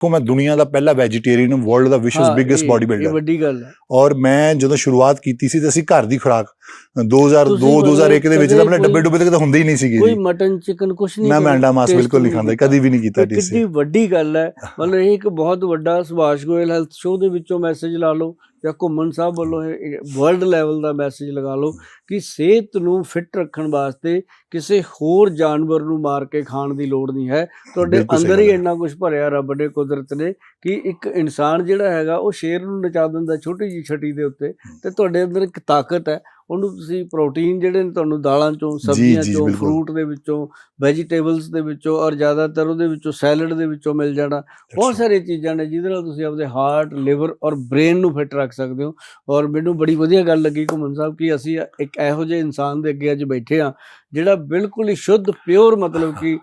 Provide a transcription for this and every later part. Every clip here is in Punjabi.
ਕੋ ਮੈਂ ਦੁਨੀਆ ਦਾ ਪਹਿਲਾ ਵੈਜੀਟੇਰੀਅਨ ਵਰਲਡ ਦਾ ਵਿਸ਼ਵਸ ਬਿਗੇਸਟ ਇਹ- ਬਾਡੀ ਇਹ ਬਿਲਡਰ ਵੱਡੀ ਗੱਲ ਹੈ। ਔਰ ਮੈਂ ਜਦੋਂ ਸ਼ੁਰੂਆਤ ਕੀਤੀ ਸੀ ਤੇ ਅਸੀਂ ਘਰ ਦੀ ਖੁਰਾਕ 2002 ਤੁਸੀਂ 2001 ਦੇ ਵਿੱਚ ਤਾਂ ਆਪਣੇ ਡੱਬੇ ਡੁੱਬੇ ਤੇ ਤਾਂ ਹੁੰਦੇ ਹੀ ਨਹੀਂ ਸੀਗੇ ਕੋਈ ਮਟਨ ਚਿਕਨ ਕੁਛ ਨਹੀਂ ਮੈਂ ਅੰਡਾ ਮਾਸ ਬਿਲਕੁਲ ਨਹੀਂ ਖਾਂਦਾ। ਕਦੀ ਵੀ ਨਹੀਂ ਕੀਤਾ ਇਹ ਡੀਸੀ ਕਿੰਨੀ ਵੱਡੀ ਗੱਲ ਹੈ। ਮਤਲਬ ਇਹ ਇੱਕ ਬਹੁਤ ਵੱਡਾ ਸੁਭਾਸ਼ ਗੋਇਲ ਹੈਲਥ ਸ਼ੋਅ ਦੇ ਵਿੱਚੋਂ ਮੈਸੇਜ ਲਾ ਲਓ। ਜਾਂ ਘੁੰਮਣ ਸਾਹਿਬ ਵੱਲੋਂ ਵਰਲਡ ਲੈਵਲ ਦਾ ਮੈਸੇਜ ਲਗਾ ਲਓ ਕਿ ਸਿਹਤ ਨੂੰ ਫਿੱਟ ਰੱਖਣ ਵਾਸਤੇ ਕਿਸੇ ਹੋਰ ਜਾਨਵਰ ਨੂੰ ਮਾਰ ਕੇ ਖਾਣ ਦੀ ਲੋੜ ਨਹੀਂ ਹੈ ਤੁਹਾਡੇ ਅੰਦਰ ਹੀ। ਇੰਨਾ ਕੁਝ ਭਰਿਆ ਰੱਬ ਨੇ ਕੁਦਰਤ ਨੇ ਕਿ ਇੱਕ ਇਨਸਾਨ ਜਿਹੜਾ ਹੈਗਾ ਉਹ ਸ਼ੇਰ ਨੂੰ ਨਚਾ ਦਿੰਦਾ ਛੋਟੀ ਜਿਹੀ ਛਟੀ ਦੇ ਉੱਤੇ ਤੇ ਤੁਹਾਡੇ ਅੰਦਰ ਇੱਕ ਤਾਕਤ ਹੈ ਉਹਨੂੰ ਤੁਸੀਂ ਪ੍ਰੋਟੀਨ ਜਿਹੜੇ ਨੇ ਤੁਹਾਨੂੰ ਦਾਲਾਂ ਚੋਂ ਸਬਜ਼ੀਆਂ ਚੋਂ। ਫਰੂਟ ਦੇ ਵਿੱਚੋਂ ਵੈਜੀਟੇਬਲਸ ਦੇ ਵਿੱਚੋਂ ਔਰ ਜ਼ਿਆਦਾਤਰ ਉਹਦੇ ਵਿੱਚੋਂ ਸੈਲਡ ਦੇ ਵਿੱਚੋਂ ਮਿਲ ਜਾਣਾ। ਬਹੁਤ ਸਾਰੀਆਂ ਚੀਜ਼ਾਂ ਨੇ ਜਿਹਦੇ ਨਾਲ ਤੁਸੀਂ ਆਪਣੇ ਹਾਰਟ ਲਿਵਰ ਔਰ ਬ੍ਰੇਨ ਨੂੰ ਫਿੱਟ ਰੱਖ ਸਕਦੇ ਹੋ। ਔਰ ਮੈਨੂੰ ਬੜੀ ਵਧੀਆ ਗੱਲ ਲੱਗੀ ਘੁੰਮਣ ਸਾਹਿਬ ਕਿ ਅਸੀਂ ਇੱਕ ਇਹੋ ਜਿਹੇ ਇਨਸਾਨ ਦੇ ਅੱਗੇ ਅੱਜ ਬੈਠੇ ਆ ਜਿਹੜਾ ਬਿਲਕੁਲ ਹੀ ਸ਼ੁੱਧ ਪਿਓਰ ਮਤਲਬ ਕਿ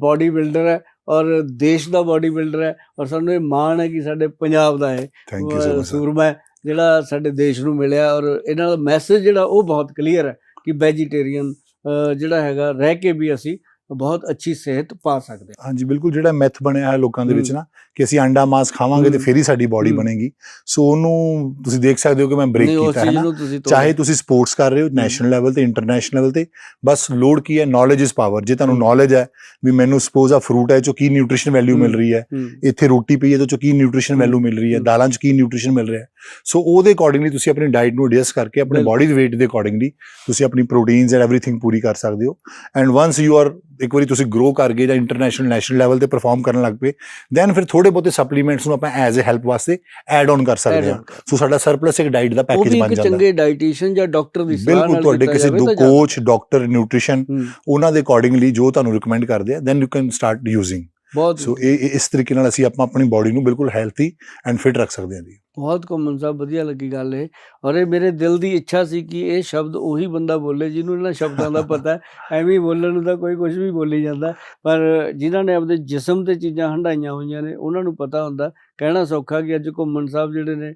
ਬਾਡੀ ਬਿਲਡਰ ਹੈ ਔਰ ਦੇਸ਼ ਦਾ ਬਾਡੀ ਬਿਲਡਰ ਹੈ। ਔਰ ਸਾਨੂੰ ਇਹ ਮਾਣ ਹੈ ਕਿ ਸਾਡੇ ਪੰਜਾਬ ਦਾ ਹੈ। ਥੈਂਕ ਯੂ ਸੋ ਮਚ ਸੂਰਮਾ ਜਿਹੜਾ ਸਾਡੇ ਦੇਸ਼ ਨੂੰ ਮਿਲਿਆ ਔਰ ਇਹਨਾਂ ਦਾ ਮੈਸੇਜ ਜਿਹੜਾ ਉਹ ਬਹੁਤ ਕਲੀਅਰ ਹੈ ਕਿ ਵੈਜੀਟੇਰੀਅਨ ਜਿਹੜਾ ਹੈਗਾ ਰਹਿ ਕੇ ਵੀ ਅਸੀਂ ਬਹੁਤ ਅੱਛੀ ਸਿਹਤ ਪਾ ਸਕਦੇ ਹਾਂਜੀ ਬਿਲਕੁਲ ਜਿਹੜਾ ਮੈਥ ਬਣਿਆ ਹੈ ਲੋਕਾਂ ਦੇ ਵਿੱਚ। ਨਾ ਕਿ ਅਸੀਂ ਅੰਡਾ ਮਾਸ ਖਾਵਾਂਗੇ ਤੇ। ਫਿਰ ਹੀ ਸਾਡੀ ਬਾਡੀ। ਬਣੇਗੀ ਸੋ ਉਹਨੂੰ ਤੁਸੀਂ ਦੇਖ ਸਕਦੇ ਹੋ ਕਿ ਮੈਂ ਬ੍ਰੇਕ ਕੀਤਾ ਹੈ ਨਾ ਚਾਹੇ ਤੁਸੀਂ ਸਪੋਰਟਸ ਕਰ ਰਹੇ ਹੋ ਨੈਸ਼ਨਲ ਲੈਵਲ ਤੇ ਇੰਟਰਨੈਸ਼ਨਲ ਲੈਵਲ ਤੇ ਬਸ ਲੋਡ ਕੀ ਹੈ ਨੌਲੇਜ ਇਜ਼ ਪਾਵਰ ਜੇ ਤੁਹਾਨੂੰ। ਨੌਲੇਜ ਹੈ ਵੀ ਮੈਨੂੰ ਸਪੋਜ਼ ਆ ਫਰੂਟ ਹੈ ਚੋ ਕੀ ਨਿਊਟ੍ਰੀਸ਼ਨ ਵੈਲਿਊ ਮਿਲ। ਰਹੀ ਹੈ ਇੱਥੇ ਰੋਟੀ ਪਈ ਹੈ ਤੇ ਚੋ ਕੀ ਨਿਊਟ੍ਰੀਸ਼ਨ। ਵੈਲਿਊ ਮਿਲ ਰਹੀ ਹੈ। ਦਾਲਾਂ 'ਚ ਕੀ ਨਿਊਟ੍ਰੀਸ਼ਨ ਮਿਲ ਰਿਹਾ ਹੈ ਸੋ ਉਹਦੇ ਅਕੋਰਡਿੰਗਲੀ ਤੁਸੀਂ ਆਪਣੀ ਡਾਈਟ ਨੂੰ ਐਡਜਸਟ ਕਰਕੇ ਆਪਣੇ। ਬਾਡੀ ਦੇ weight ਦੇ ਅਕੋਰਡਿੰਗਲੀ ਤੁਸੀਂ ਆਪਣੀ ਪ੍ਰੋਟੀਨਸ ਐਂਡ ਐਵਰੀਥਿੰਗ ਪੂਰੀ ਕਰ ਸਕਦੇ ਹੋ ਐਂਡ ਵਾਂਸ ਯੂ ਆਰ ਇੱਕ ਵਾਰੀ ਤੁਸੀਂ ਗਰੋ ਕਰ ਗਏ ਜਾਂ ਇੰਟਰਨੈਸ਼ਨਲ ਨੈਸ਼ਨਲ ਲੈਵਲ ਤੇ ਪਰਫਾਰਮ ਕਰਨ ਲੱਗ ਪਏ ਦੈਨ ਫਿਰ ਥੋੜੇ ਬਹੁਤੇ ਸਪਲੀਮੈਂਟਸ ਨੂੰ ਆਪਾਂ ਐਜ਼ ਅ ਹੈਲਪ ਵਾਸਤੇ ਐਡ ਆਨ ਕਰ ਸਕਦੇ ਹਾਂ। ਸੋ ਸਾਡਾ ਸਰਪਲਸ ਇੱਕ ਡਾਈਟ ਦਾ ਉਹ ਪੈਕੇਜ ਵੀ ਬਣ ਇੱਕ ਜਾਂਦਾ। ਚੰਗੇ ਡਾਈਟੀਸ਼ੀਅਨ ਜਾਂ ਡਾਕਟਰ ਦੀ ਸਲਾਹ ਬਿਲਕੁਲ ਨਾਲ ਤੁਹਾਡੇ ਕੀਤਾ ਕਿਸੇ ਦੋ ਕੋਚ ਡਾਕਟਰ ਨਿਊਟ੍ਰੀਸ਼ਨ ਉਹਨਾਂ ਦੇ ਅਕੋਰਡਿੰਗਲੀ ਜੋ ਤੁਹਾਨੂੰ ਰეკਮੈਂਡ ਕਰਦੇ ਆ then you can start using ਬਹੁਤ ਸੋ ਇਹ- ਇਸ ਤਰੀਕੇ ਨਾਲ ਅਸੀਂ ਆਪਾਂ ਆਪਣੀ ਬਾਡੀ ਨੂੰ ਬਿਲਕੁਲ ਹੈਲਥੀ ਐਂਡ ਫਿਟ ਰੱਖ ਸਕਦੇ ਹਾਂ ਜੀ। ਬਹੁਤ ਘੁੰਮਣ ਸਾਹਿਬ ਵਧੀਆ ਲੱਗੀ ਗੱਲ ਇਹ। ਔਰ ਇਹ ਮੇਰੇ ਦਿਲ ਦੀ ਇੱਛਾ ਸੀ ਕਿ ਇਹ ਸ਼ਬਦ ਉਹੀ ਬੰਦਾ ਬੋਲੇ ਜਿਹਨੂੰ ਇਹਨਾਂ ਸ਼ਬਦਾਂ ਦਾ ਪਤਾ ਐਵੇਂ ਬੋਲਣ ਨੂੰ ਤਾਂ ਕੋਈ ਕੁਝ ਵੀ ਬੋਲੀ ਜਾਂਦਾ। ਪਰ ਜਿਨ੍ਹਾਂ ਨੇ ਆਪਦੇ ਜਿਸਮ ਤੇ ਚੀਜ਼ਾਂ ਹੰਡਾਈਆਂ ਹੋਈਆਂ ਨੇ, ਉਹਨਾਂ ਨੂੰ ਪਤਾ ਹੁੰਦਾ। ਕਹਿਣਾ ਸੌਖਾ ਕਿ ਅੱਜ ਘੁੰਮਣ ਸਾਹਿਬ ਜਿਹੜੇ ਨੇ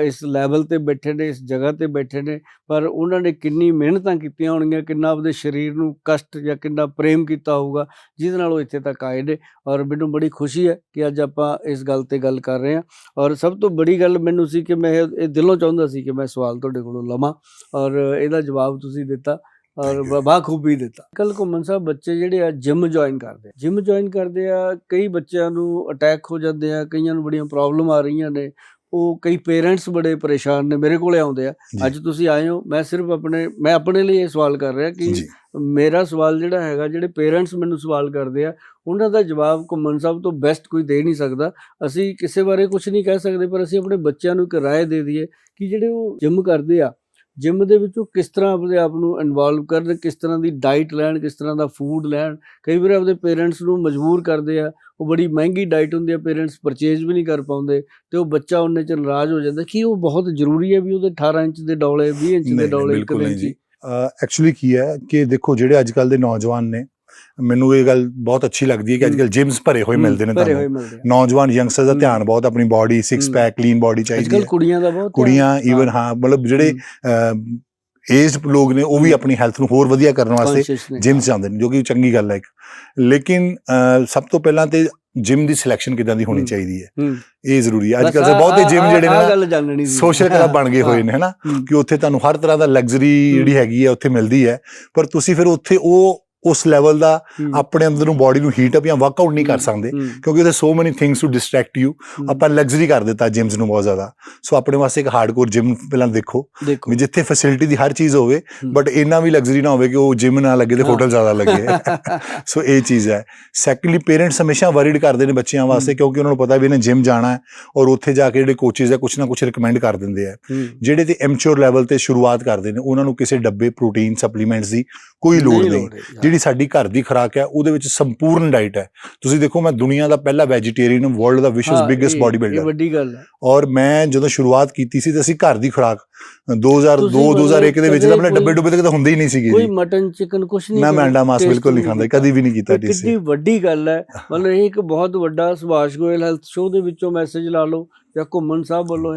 ਇਸ ਲੈਵਲ ਤੇ ਬੈਠੇ ਨੇ, ਇਸ ਜਗ੍ਹਾ ਤੇ ਬੈਠੇ ਨੇ, ਪਰ ਉਹਨਾਂ ਨੇ ਕਿੰਨੀ ਮਿਹਨਤਾਂ ਕੀਤੀਆਂ ਹੋਣਗੀਆਂ, ਕਿੰਨਾ ਆਪਦੇ ਸਰੀਰ ਨੂੰ ਕਸ਼ਟ ਜਾਂ ਕਿੰਨਾ ਪ੍ਰੇਮ ਕੀਤਾ ਹੋਊਗਾ, ਜਿਹਦੇ ਨਾਲ ਉਹ ਇੱਥੇ ਤੱਕ ਆਏ ਨੇ। ਔਰ ਮੈਨੂੰ ਬੜੀ ਖੁਸ਼ੀ ਹੈ ਕਿ ਅੱਜ ਆਪਾਂ ਇਸ ਗੱਲ ਤੇ ਗੱਲ ਕਰ ਰਹੇ ਹਾਂ। ਔਰ ਸਭ ਤੋਂ ਬੜੀ ਗੱਲ ਮੈਨੂੰ ਸੀ ਕਿ ਮੈਂ ਇਹ ਦਿਲੋਂ ਚਾਹੁੰਦਾ ਸੀ ਕਿ ਮੈਂ ਸਵਾਲ ਤੁਹਾਡੇ ਕੋਲੋਂ ਲਵਾਂ ਔਰ ਇਹਦਾ ਜਵਾਬ ਤੁਸੀਂ ਦਿੱਤਾ ਔਰ you. ਬਾਖੂਬੀ ਦਿੱਤਾ। ਕੱਲ ਘੁੰਮਣ ਸਾਹਿਬ ਬੱਚੇ ਜਿਹੜੇ ਆ ਜਿਮ ਜੁਆਇਨ ਕਰਦੇ ਆ। ਜਿਮ ਜੁਆਇਨ ਕਰਦੇ ਆ ਕਈ ਬੱਚਿਆਂ ਨੂੰ ਅਟੈਕ ਹੋ ਜਾਂਦੇ ਆ ਕਈਆਂ ਨੂੰ ਬੜੀਆਂ ਪ੍ਰੋਬਲਮ ਆ ਰਹੀਆਂ ਨੇ। ਉਹ ਕਈ ਪੇਰੈਂਟਸ ਬੜੇ ਪਰੇਸ਼ਾਨ ਨੇ ਮੇਰੇ ਕੋਲੇ ਆਉਂਦੇ ਆ। ਅੱਜ ਤੁਸੀਂ ਆਏ ਹੋ ਮੈਂ ਸਿਰਫ ਆਪਣੇ ਮੈਂ ਆਪਣੇ ਲਈ ਇਹ ਸਵਾਲ ਕਰ ਰਿਹਾ ਕਿ ਮੇਰਾ ਸਵਾਲ ਜਿਹੜਾ ਹੈਗਾ ਜਿਹੜੇ ਪੇਰੈਂਟਸ ਮੈਨੂੰ ਸਵਾਲ ਕਰਦੇ ਆ ਉਹਨਾਂ ਦਾ ਜਵਾਬ ਘੁੰਮਣ ਸਾਹਿਬ ਤੋਂ ਬੈਸਟ ਕੋਈ ਦੇ ਨਹੀਂ ਸਕਦਾ। ਅਸੀਂ ਕਿਸੇ ਬਾਰੇ ਕੁਝ ਨਹੀਂ ਕਹਿ ਸਕਦੇ ਪਰ ਅਸੀਂ ਆਪਣੇ ਬੱਚਿਆਂ ਨੂੰ ਇੱਕ ਰਾਏ ਦੇ ਦਈਏ ਕਿ ਜਿਹੜੇ ਉਹ ਜਿਮ ਕਰਦੇ ਆ ਜਿਮ ਦੇ ਵਿੱਚ ਉਹ ਕਿਸ ਤਰ੍ਹਾਂ ਆਪਣੇ ਆਪ ਨੂੰ ਇਨਵੋਲਵ ਕਰਨ ਕਿਸ ਤਰ੍ਹਾਂ ਦੀ ਡਾਈਟ ਲੈਣ ਕਿਸ ਤਰ੍ਹਾਂ ਦਾ ਫੂਡ ਲੈਣ। ਕਈ ਵਾਰ ਆਪਣੇ ਪੇਰੈਂਟਸ ਨੂੰ ਮਜਬੂਰ ਕਰਦੇ ਆ ਉਹ ਬੜੀ ਮਹਿੰਗੀ ਡਾਈਟ ਹੁੰਦੀ ਆ ਪੇਰੈਂਟਸ ਪਰਚੇਜ਼ ਵੀ ਨਹੀਂ ਕਰ ਪਾਉਂਦੇ ਤੇ ਉਹ ਬੱਚਾ ਉਹਨੇ ਚ ਨਾਰਾਜ਼ ਹੋ ਜਾਂਦਾ ਕਿ ਉਹ ਬਹੁਤ ਜ਼ਰੂਰੀ ਹੈ ਵੀ ਉਹਦੇ 18 ਇੰਚ ਦੇ ਡੌਲੇ 20 ਇੰਚ ਦੇ ਡੌਲੇ ਇੱਕ ਬਿਲਕੁਲ ਨਹੀਂ ਜੀ। ਐਕਚੁਅਲੀ ਕੀ ਹੈ ਕਿ ਦੇਖੋ ਜਿਹੜੇ ਅੱਜ ਕੱਲ ਦੇ ਨੌਜਵਾਨ ਨੇ ਮੈਨੂੰ ਇਹ ਗੱਲ ਬਹੁਤ ਅੱਛੀ ਲੱਗਦੀ ਹੈ ਕਿ ਅੱਜ ਕੱਲ ਜਿਮਸ ਭਰੇ ਹੋਏ ਮਿਲਦੇ ਨੇ ਤੁਹਾਨੂੰ ਨੌਜਵਾਨ ਯੰਗਸਟਰ ਦਾ। ਧਿਆਨ ਬਹੁਤ ਆਪਣੀ body six. Pack clean body ਚਾਹੀਦੀ ਹੈ ਕੁੜੀਆਂ ਦਾ ਬਹੁਤ ਕੁੜੀਆਂ ਈਵਨ ਹਾਂ ਮਤਲਬ ਜਿਹੜੇ ਏਜਡ ਲੋਕ ਨੇ ਉਹ ਵੀ। ਆਪਣੀ ਹੈਲਥ ਨੂੰ ਹੋਰ ਵਧੀਆ ਕਰਨ ਵਾਸਤੇ। ਜਿਮ ਜਾਂਦੇ ਨੇ ਜੋ ਕਿ ਚੰਗੀ ਗੱਲ ਹੈ ਇੱਕ ਲੇਕਿਨ ਸਭ ਤੋਂ ਪਹਿਲਾਂ ਤੇ ਜਿਮ ਦੀ ਸਿਲੈਕਸ਼ਨ ਕਿਦਾਂ ਦੀ ਹੋਣੀ। ਚਾਹੀਦੀ ਹੈ। ਇਹ ਜ਼ਰੂਰੀ ਹੈ ਅੱਜ ਬਸ ਕੱਲ ਆਹ- ਬਹੁਤੇ ਜਿਮ ਜਿਹੜੇ ਨੇ ਸੋਸ਼ਲ ਕਲੱਬ ਬਣ ਗਏ ਹੋਏ। ਨੇ ਹਨਾ। ਕਿ ਉੱਥੇ ਤੁਹਾਨੂੰ ਹਰ ਤਰ੍ਹਾਂ ਦਾ ਲਗਜ਼ਰੀ। ਜਿਹੜੀ ਹੈਗੀ ਹੈ ਉੱਥੇ ਮਿਲਦੀ ਹੈ ਪਰ ਤੁਸੀਂ ਫਿਰ ਉੱਥੇ ਉਹ ਉਸ ਲੈਵਲ ਦਾ। ਆਪਣੇ ਅੰਦਰ ਨੂੰ ਬਾਡੀ ਨੂੰ ਹੀਟ ਅਪ ਜਾਂ ਵਰਕਆਊਟ ਨਹੀਂ ਕਰ। ਸਕਦੇ। ਕਿਉਂਕਿ ਉਹਦੇ so many things to distract you. ਆਪਾਂ ਲਗਜ਼ਰੀ ਕਰ ਦਿੱਤਾ ਜਿਮਸ ਨੂੰ ਬਹੁਤ ਜ਼ਿਆਦਾ ਸੋ ਆਪਣੇ ਵਾਸਤੇ ਇੱਕ ਹਾਰਡਕੋਰ ਜਿਮ ਪਹਿਲਾਂ ਦੇਖੋ ਵੀ ਜਿੱਥੇ ਫੈਸਿਲਿਟੀ ਦੀ ਹਰ ਚੀਜ਼ ਹੋਵੇ। ਬਟ ਇੰਨਾ ਵੀ ਲਗਜ਼ਰੀ ਨਾ ਹੋਵੇ ਕਿ ਉਹ ਜਿਮ ਨਾ ਲੱਗੇ ਤੇ। ਹੋਟਲ ਜ਼ਿਆਦਾ ਲੱਗੇ ਸੋ ਇਹ ਚੀਜ਼ ਹੈ ਸੈਕੰਡਲੀ ਪੇਰੈਂਟਸ ਹਮੇਸ਼ਾ ਵਰੀਡ ਕਰਦੇ ਨੇ ਬੱਚਿਆਂ ਵਾਸਤੇ। ਕਿਉਂਕਿ ਉਹਨਾਂ ਨੂੰ ਪਤਾ ਵੀ ਇਹਨੇ ਜਿਮ ਜਾਣਾ ਹੈ ਔਰ ਉੱਥੇ ਜਾ ਕੇ ਜਿਹੜੇ ਕੋਚਿਸ ਹੈ ਕੁਝ ਨਾ ਕੁਝ ਰეკਮੈਂਡ ਕਰ ਦਿੰਦੇ ਆ। ਜਿਹੜੇ ਤੇ ਐਮਚੋਰ ਲੈਵਲ ਤੇ ਸ਼ੁਰੂਆਤ ਕਰਦੇ ਨੇ ਉਹਨਾਂ ਨੂੰ ਕਿਸੇ ਡੱਬੇ ਪ੍ਰੋਟੀਨ ਸਪਲੀਮੈਂਟਸ ਦੀ ਕੋਈ ਲੋੜ ਨਹੀਂ। ਜਿਹੜੀ ਸਾਡੀ ਘਰ ਦੀ ਖੁਰਾਕ ਹੈ ਉਹਦੇ ਵਿੱਚ ਸੰਪੂਰਨ ਡਾਈਟ ਹੈ। ਤੁਸੀਂ ਦੇਖੋ ਮੈਂ ਦੁਨੀਆ ਦਾ ਪਹਿਲਾ ਵੈਜੀਟੇਰੀਅਨ ਵਰਲਡ ਦਾ ਵਿਸ਼ਵਸ ਬਿਗੇਸਟ ਇਹ- ਬਾਡੀ ਇਹ ਬਿਲਡਰ ਵੱਡੀ ਗੱਲ ਹੈ। ਔਰ ਮੈਂ ਜਦੋਂ ਸ਼ੁਰੂਆਤ ਕੀਤੀ ਸੀ ਤੇ ਅਸੀਂ ਘਰ ਦੀ ਖੁਰਾਕ 2002 ਤੁਸੀਂ 2001 ਦੇ ਵਿੱਚ ਤਾਂ ਆਪਣੇ ਡੱਬੇ ਡੁੱਬੇ ਤੇ ਤਾਂ ਹੁੰਦੇ ਹੀ ਨਹੀਂ ਸੀਗੇ ਕੋਈ ਜੀ। ਮਟਨ ਚਿਕਨ ਕੁਛ ਨਹੀਂ ਮੈਂ ਮੈਂ ਅੰਡਾ ਮਾਸ ਬਿਲਕੁਲ ਨਹੀਂ ਖਾਂਦਾ ਕਦੀ ਵੀ ਨਹੀਂ ਕੀਤਾ ਇਹ ਕਿੰਨੀ ਵੱਡੀ ਗੱਲ ਹੈ। ਮਤਲਬ ਇਹ ਇੱਕ ਬਹੁਤ ਵੱਡਾ ਸੁਭਾਸ਼ ਗੋਇਲ ਹੈਲਥ ਸ਼ੋਅ ਦੇ ਵਿੱਚੋਂ ਮੈਸੇਜ ਲਾ ਲਓ ਜਾਂ ਘੁੰਮਣ ਸਾਹਿਬ ਵੱਲੋਂ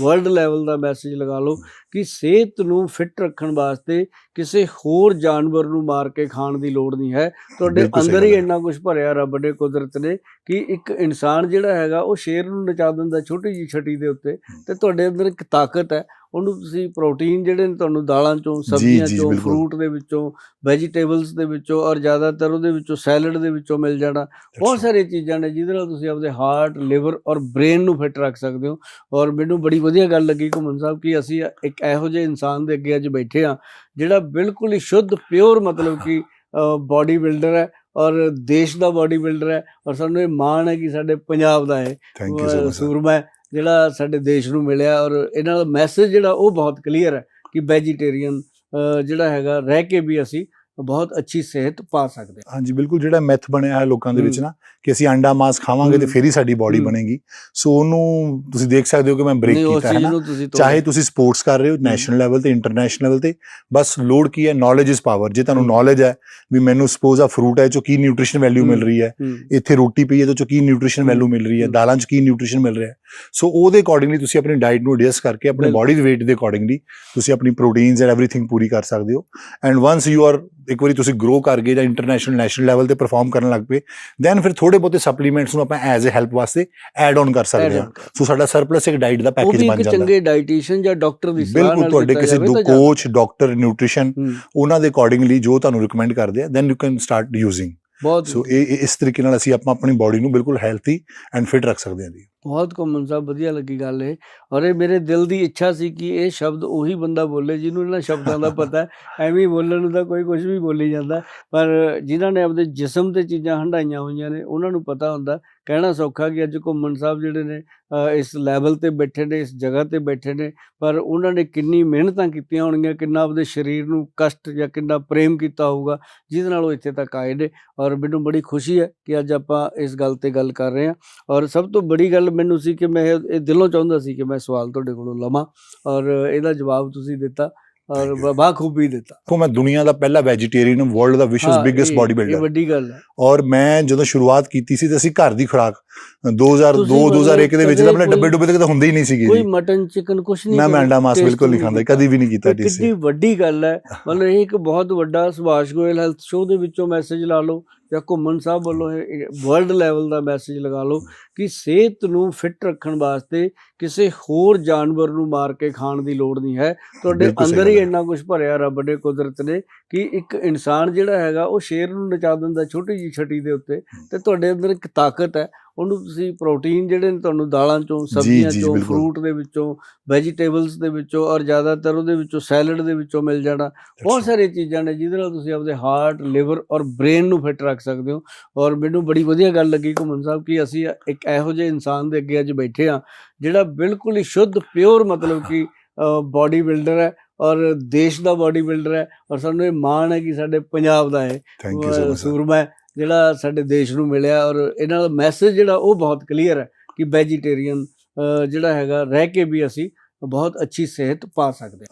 ਵਰਲਡ ਲੈਵਲ ਦਾ ਮੈਸੇਜ ਲਗਾ ਲਓ ਕਿ ਸਿਹਤ ਨੂੰ ਫਿੱਟ ਰੱਖਣ ਵਾਸਤੇ ਕਿਸੇ ਹੋਰ ਜਾਨਵਰ ਨੂੰ ਮਾਰ ਕੇ ਖਾਣ ਦੀ ਲੋੜ ਨਹੀਂ ਹੈ। ਤੁਹਾਡੇ ਅੰਦਰ ਹੀ। ਇੰਨਾ ਕੁਝ ਭਰਿਆ ਰੱਬ ਨੇ ਕੁਦਰਤ ਨੇ ਕਿ ਇੱਕ ਇਨਸਾਨ ਜਿਹੜਾ ਹੈਗਾ ਉਹ ਸ਼ੇਰ ਨੂੰ ਨਚਾ ਦਿੰਦਾ ਛੋਟੀ ਜਿਹੀ ਛਟੀ ਦੇ ਉੱਤੇ ਤੇ ਤੁਹਾਡੇ ਅੰਦਰ ਇੱਕ ਤਾਕਤ ਹੈ। ਉਹਨੂੰ ਤੁਸੀਂ ਪ੍ਰੋਟੀਨ ਜਿਹੜੇ ਨੇ ਤੁਹਾਨੂੰ ਦਾਲਾਂ ਚੋਂ ਸਬਜ਼ੀਆਂ ਚੋਂ। ਫਰੂਟ ਦੇ ਵਿੱਚੋਂ ਵੈਜੀਟੇਬਲਸ ਦੇ ਵਿੱਚੋਂ ਔਰ ਜ਼ਿਆਦਾਤਰ ਉਹਦੇ ਵਿੱਚੋਂ ਸੈਲਡ ਦੇ ਵਿੱਚੋਂ ਮਿਲ ਜਾਣਾ। ਬਹੁਤ ਸਾਰੀਆਂ ਚੀਜ਼ਾਂ ਨੇ ਜਿਹਦੇ ਨਾਲ ਤੁਸੀਂ ਆਪਣੇ ਹਾਰਟ ਲਿਵਰ ਔਰ ਬ੍ਰੇਨ ਨੂੰ ਫਿੱਟ ਰੱਖ ਸਕਦੇ ਹੋ। ਔਰ ਮੈਨੂੰ ਬੜੀ ਵਧੀਆ ਗੱਲ ਲੱਗੀ ਘੁੰਮਣ ਸਾਹਿਬ ਕਿ ਅਸੀਂ ਇੱਕ ਇਹੋ ਜਿਹੇ ਇਨਸਾਨ ਦੇ ਅੱਗੇ ਅੱਜ ਬੈਠੇ ਆ ਜਿਹੜਾ ਬਿਲਕੁਲ ਹੀ ਸ਼ੁੱਧ ਪਿਓਰ ਮਤਲਬ ਕਿ ਬਾਡੀ ਬਿਲਡਰ ਹੈ ਔਰ ਦੇਸ਼ ਦਾ ਬਾਡੀ ਬਿਲਡਰ ਹੈ। ਔਰ ਸਾਨੂੰ ਇਹ ਮਾਣ ਹੈ ਕਿ ਸਾਡੇ ਪੰਜਾਬ ਦਾ ਹੈ ਥੈਂਕ ਯੂ ਸੋ ਮਚ ਸੂਰਮਾ ਜਿਹੜਾ ਸਾਡੇ ਦੇਸ਼ ਨੂੰ ਮਿਲਿਆ ਔਰ ਇਹਨਾਂ ਦਾ ਮੈਸੇਜ ਜਿਹੜਾ ਉਹ ਬਹੁਤ ਕਲੀਅਰ ਹੈ ਕਿ ਵੈਜੀਟੇਰੀਅਨ ਜਿਹੜਾ ਹੈਗਾ ਰਹਿ ਕੇ ਵੀ ਅਸੀਂ ਬਹੁਤ ਅੱਛੀ ਸਿਹਤ ਪਾ ਸਕਦੇ ਹਾਂ ਹਾਂਜੀ ਬਿਲਕੁਲ ਜਿਹੜਾ ਮੈਥ ਬਣਿਆ ਹੈ ਲੋਕਾਂ ਦੇ ਵਿੱਚ। ਨਾ ਕਿ ਅਸੀਂ ਅੰਡਾ ਮਾਸ ਖਾਵਾਂਗੇ ਤੇ। ਫਿਰ ਹੀ ਸਾਡੀ ਬਾਡੀ। ਬਣੇਗੀ ਸੋ ਉਹਨੂੰ ਤੁਸੀਂ ਦੇਖ ਸਕਦੇ ਹੋ ਕਿ ਮੈਂ ਬ੍ਰੇਕ ਕੀਤਾ ਹੈ ਨਾ ਚਾਹੇ ਤੁਸੀਂ ਸਪੋਰਟਸ ਕਰ ਰਹੇ ਹੋ ਨੈਸ਼ਨਲ ਲੈਵਲ ਤੇ ਇੰਟਰਨੈਸ਼ਨਲ ਲੈਵਲ ਤੇ ਬਸ ਲੋਡ ਕੀ ਹੈ ਨੌਲੇਜ ਇਜ਼ ਪਾਵਰ ਜੇ ਤੁਹਾਨੂੰ। ਨੌਲੇਜ ਹੈ ਵੀ ਮੈਨੂੰ ਸਪੋਜ਼ ਆ ਫਰੂਟ ਹੈ ਜੋ ਕੀ ਨਿਊਟ੍ਰੀਸ਼ਨ ਵੈਲਿਊ ਮਿਲ। ਰਹੀ ਹੈ ਇੱਥੇ ਰੋਟੀ ਪਈ ਹੈ ਤੇ ਚੋ ਕੀ ਨਿਊਟ੍ਰੀਸ਼ਨ। ਵੈਲਿਊ ਮਿਲ ਰਹੀ ਹੈ। ਦਾਲਾਂ 'ਚ ਕੀ ਨਿਊਟ੍ਰੀਸ਼ਨ ਮਿਲ ਰਿਹਾ ਹੈ ਸੋ ਉਹਦੇ ਅਕੋਰਡਿੰਗਲੀ ਤੁਸੀਂ ਆਪਣੀ ਡਾਈਟ ਨੂੰ ਐਡਜਸਟ ਕਰਕੇ ਆਪਣੇ ਬਾਡੀ ਦੇ weight ਦੇ ਅਕੋਰਡਿੰਗਲੀ ਤੁਸੀਂ ਆਪਣੀ ਪ੍ਰੋਟੀਨਸ ਐਂਡ ਐਵਰੀਥਿੰਗ ਪੂਰੀ ਕਰ ਸਕਦੇ ਹੋ। ਐਂਡ ਵਾਂਸ ਯੂ ਆਰ ਇੱਕ ਵਾਰੀ ਤੁਸੀਂ ਗਰੋ ਕਰ ਗਏ ਜਾਂ ਇੰਟਰਨੈਸ਼ਨਲ ਨੈਸ਼ਨਲ ਲੈਵਲ ਤੇ ਪਰਫਾਰਮ ਕਰਨ ਲੱਗ ਪਏ ਦੈਨ ਫਿਰ ਥੋੜੇ ਬਹੁਤੇ ਸਪਲੀਮੈਂਟਸ ਨੂੰ ਆਪਾਂ ਐਜ਼ ਅ ਹੈਲਪ ਵਾਸਤੇ ਐਡ ਆਨ ਕਰ ਸਕਦੇ ਹਾਂ। ਸੋ ਸਾਡਾ ਸਰਪਲਸ ਇੱਕ ਡਾਈਟ ਦਾ ਪੈਕੇਜ ਬਣ ਜਾਂਦਾ। ਉਹ ਚੰਗੇ ਡਾਈਟੀਸ਼ੀਅਨ ਜਾਂ ਡਾਕਟਰ ਦੀ ਸਲਾਹ ਨਾਲ ਤੁਹਾਡੇ ਕਿਸੇ ਦੋ ਕੋਚ ਡਾਕਟਰ ਨਿਊਟ੍ਰੀਸ਼ਨ ਉਹਨਾਂ ਦੇ ਅਕੋਰਡਿੰਗਲੀ ਜੋ ਤੁਹਾਨੂੰ ਰეკਮੈਂਡ ਕਰਦੇ ਆ then you can start using so ਇਸ ਤਰੀਕੇ ਨਾਲ ਅਸੀਂ ਆਪਣੀ ਬਾਡੀ ਨੂੰ ਬਿਲਕੁਲ ਹੈਲਥੀ ਐਂਡ ਫਿਟ ਰੱਖ ਸਕਦੇ ਹਾਂ ਜੀ। ਬਹੁਤ ਘੁੰਮਣ ਸਾਹਿਬ ਵਧੀਆ ਲੱਗੀ ਗੱਲ ਇਹ। ਔਰ ਇਹ ਮੇਰੇ ਦਿਲ ਦੀ ਇੱਛਾ ਸੀ ਕਿ ਇਹ ਸ਼ਬਦ ਉਹੀ ਬੰਦਾ ਬੋਲੇ ਜਿਹਨੂੰ ਇਹਨਾਂ ਸ਼ਬਦਾਂ ਦਾ ਪਤਾ ਐਵੇਂ ਬੋਲਣ ਨੂੰ ਤਾਂ ਕੋਈ ਕੁਝ ਵੀ ਬੋਲੀ ਜਾਂਦਾ। ਪਰ ਜਿਨ੍ਹਾਂ ਨੇ ਆਪਦੇ ਜਿਸਮ ਤੇ ਚੀਜ਼ਾਂ ਹੰਡਾਈਆਂ ਹੋਈਆਂ ਨੇ, ਉਹਨਾਂ ਨੂੰ ਪਤਾ ਹੁੰਦਾ। ਕਹਿਣਾ ਸੌਖਾ ਕਿ ਅੱਜ ਘੁੰਮਣ ਸਾਹਿਬ ਜਿਹੜੇ ਨੇ ਇਸ ਲੈਵਲ ਤੇ ਬੈਠੇ ਨੇ, ਇਸ ਜਗ੍ਹਾ ਤੇ ਬੈਠੇ ਨੇ, ਪਰ ਉਹਨਾਂ ਨੇ ਕਿੰਨੀ ਮਿਹਨਤਾਂ ਕੀਤੀਆਂ ਹੋਣਗੀਆਂ, ਕਿੰਨਾ ਆਪਦੇ ਸਰੀਰ ਨੂੰ ਕਸ਼ਟ ਜਾਂ ਕਿੰਨਾ ਪ੍ਰੇਮ ਕੀਤਾ ਹੋਊਗਾ, ਜਿਹਦੇ ਨਾਲ ਉਹ ਇੱਥੇ ਤੱਕ ਆਏ ਨੇ। ਔਰ ਮੈਨੂੰ ਬੜੀ ਖੁਸ਼ੀ ਹੈ ਕਿ ਅੱਜ ਆਪਾਂ ਇਸ ਗੱਲ ਤੇ ਗੱਲ ਕਰ ਰਹੇ ਹਾਂ। ਔਰ ਸਭ ਤੋਂ ਬੜੀ ਗੱਲ ਮੈਨੂੰ ਸੀ ਕਿ ਮੈਂ ਇਹ ਇਹ ਦਿਲੋਂ ਚਾਹੁੰਦਾ ਸੀ ਕਿ ਮੈਂ ਸਵਾਲ ਤੁਹਾਡੇ ਕੋਲੋਂ ਲਵਾਂ ਔਰ ਇਹਦਾ ਜਵਾਬ ਤੁਸੀਂ ਦਿੱਤਾ ਔਰ you. ਬਾਖੂਬੀ ਦਿੱਤਾ। ਕੋ ਮੈਂ ਦੁਨੀਆ ਦਾ ਪਹਿਲਾ ਵੈਜੀਟੇਰੀਅਨ ਵਰਲਡ ਦਾ ਵਿਸ਼ਵਸ ਹਾਂ, ਬਿਗੇਸਟ ਇਹ- ਬਾਡੀ ਇਹ ਬਿਲਡਰ ਵੱਡੀ ਗੱਲ ਹੈ। ਔਰ ਮੈਂ ਜਦੋਂ ਸ਼ੁਰੂਆਤ ਕੀਤੀ ਸੀ ਤੇ ਅਸੀਂ ਘਰ ਦੀ ਖੁਰਾਕ 2002 ਤੁਸੀਂ ਮਤਲਬ 2001 ਦੇ ਵਿੱਚ ਤਾਂ ਆਪਣੇ ਡੱਬੇ ਡੁੱਬੇ ਤੇ ਤਾਂ ਹੁੰਦੇ ਹੀ ਨਹੀਂ ਸੀਗੇ ਕੋਈ ਮਟਨ ਚਿਕਨ ਕੁਛ ਨਹੀਂ ਮੈਂ ਅੰਡਾ ਮਾਸ ਬਿਲਕੁਲ ਨਹੀਂ ਖਾਂਦਾ। ਕਦੀ ਵੀ ਨਹੀਂ ਕੀਤਾ ਇਹ ਕਿੰਨੀ ਵੱਡੀ ਗੱਲ ਹੈ। ਮਤਲਬ ਇਹ ਇੱਕ ਬਹੁਤ ਵੱਡਾ ਸੁਭਾਸ਼ ਗੋਇਲ ਹੈਲਥ ਸ਼ੋਅ ਦੇ ਵਿੱਚੋਂ ਮੈਸੇਜ ਲਾ ਲਓ ਜਾਂ ਘੁੰਮਣ ਸਾਹਿਬ ਵੱਲੋਂ ਇਹ ਵਰਲਡ ਲੈਵਲ ਦਾ ਮੈਸੇਜ ਲਗਾ ਲਓ। ਕਿ ਸਿਹਤ ਨੂੰ ਫਿੱਟ ਰੱਖਣ ਵਾਸਤੇ ਕਿਸੇ ਹੋਰ ਜਾਨਵਰ ਨੂੰ ਮਾਰ ਕੇ ਖਾਣ ਦੀ ਲੋੜ ਨਹੀਂ ਹੈ। ਤੁਹਾਡੇ ਅੰਦਰ ਹੀ। ਇੰਨਾ ਕੁਝ ਭਰਿਆ ਰੱਬ ਨੇ ਕੁਦਰਤ ਨੇ ਕਿ ਇੱਕ ਇਨਸਾਨ ਜਿਹੜਾ ਹੈਗਾ ਉਹ ਸ਼ੇਰ ਨੂੰ ਨਚਾ ਦਿੰਦਾ ਛੋਟੀ ਜਿਹੀ ਛਟੀ ਦੇ ਉੱਤੇ ਤੇ ਤੁਹਾਡੇ ਅੰਦਰ ਇੱਕ ਤਾਕਤ ਹੈ। ਉਹਨੂੰ ਤੁਸੀਂ ਪ੍ਰੋਟੀਨ ਜਿਹੜੇ ਨੇ ਤੁਹਾਨੂੰ ਦਾਲਾਂ ਚੋਂ ਸਬਜ਼ੀਆਂ ਜੀ, ਚੋਂ। ਫਰੂਟ ਦੇ ਵਿੱਚੋਂ ਵੈਜੀਟੇਬਲਸ ਦੇ ਵਿੱਚੋਂ ਔਰ ਜ਼ਿਆਦਾਤਰ ਉਹਦੇ ਵਿੱਚੋਂ ਸੈਲਡ ਦੇ ਵਿੱਚੋਂ ਮਿਲ ਜਾਣਾ। ਬਹੁਤ ਸਾਰੀਆਂ ਚੀਜ਼ਾਂ ਨੇ ਜਿਹਦੇ ਨਾਲ ਤੁਸੀਂ ਆਪਣੇ ਹਾਰਟ ਲਿਵਰ ਔਰ ਬ੍ਰੇਨ ਨੂੰ ਫਿੱਟ ਰੱਖ ਸਕਦੇ ਹੋ। ਔਰ ਮੈਨੂੰ ਬੜੀ ਵਧੀਆ ਗੱਲ ਲੱਗੀ ਘੁੰਮਣ ਸਾਹਿਬ ਕਿ ਅਸੀਂ ਇੱਕ ਇਹੋ ਜਿਹੇ ਇਨਸਾਨ ਦੇ ਅੱਗੇ ਅੱਜ ਬੈਠੇ ਆ ਜਿਹੜਾ ਬਿਲਕੁਲ ਹੀ ਸ਼ੁੱਧ ਪਿਓਰ ਮਤਲਬ ਕਿ ਬਾਡੀ ਬਿਲਡਰ ਹੈ ਔਰ ਦੇਸ਼ ਦਾ ਬਾਡੀ ਬਿਲਡਰ ਹੈ ਔਰ ਸਾਨੂੰ ਇਹ ਮਾਣ ਹੈ ਕਿ ਸਾਡੇ ਪੰਜਾਬ ਦਾ ਹੈ ਸੂਰਮਾ ਹੈ, ਜਿਹੜਾ ਸਾਡੇ ਦੇਸ਼ ਨੂੰ ਮਿਲਿਆ ਔਰ ਇਹਨਾਂ ਦਾ ਮੈਸੇਜ ਜਿਹੜਾ ਉਹ ਬਹੁਤ ਕਲੀਅਰ ਹੈ ਕਿ ਵੈਜੀਟੇਰੀਅਨ ਜਿਹੜਾ ਹੈਗਾ ਰਹਿ ਕੇ ਵੀ ਅਸੀਂ ਬਹੁਤ ਅੱਛੀ ਸਿਹਤ ਪਾ ਸਕਦੇ ਹਾਂ।